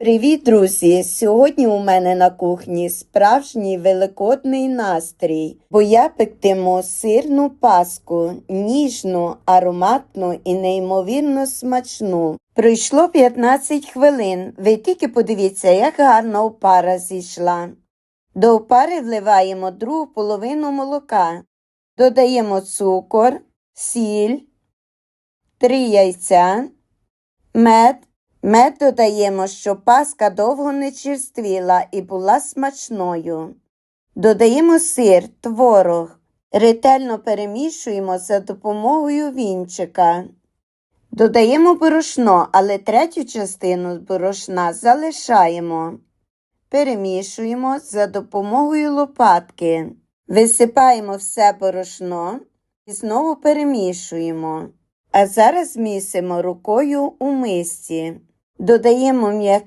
Привіт, друзі! Сьогодні у мене на кухні справжній великодний настрій, бо я пектиму сирну паску, ніжну, ароматну і неймовірно смачну. Пройшло 15 хвилин. Ви тільки подивіться, як гарно опара зійшла. До опари вливаємо другу половину молока, додаємо цукор, сіль, 3 яйця, мед. Мед додаємо, щоб паска довго не черствіла і була смачною. Додаємо сир, творог. Ретельно перемішуємо за допомогою вінчика. Додаємо борошно, але третю частину борошна залишаємо. Перемішуємо за допомогою лопатки. Висипаємо все борошно і знову перемішуємо. А зараз місимо рукою у мисці. Додаємо м'яке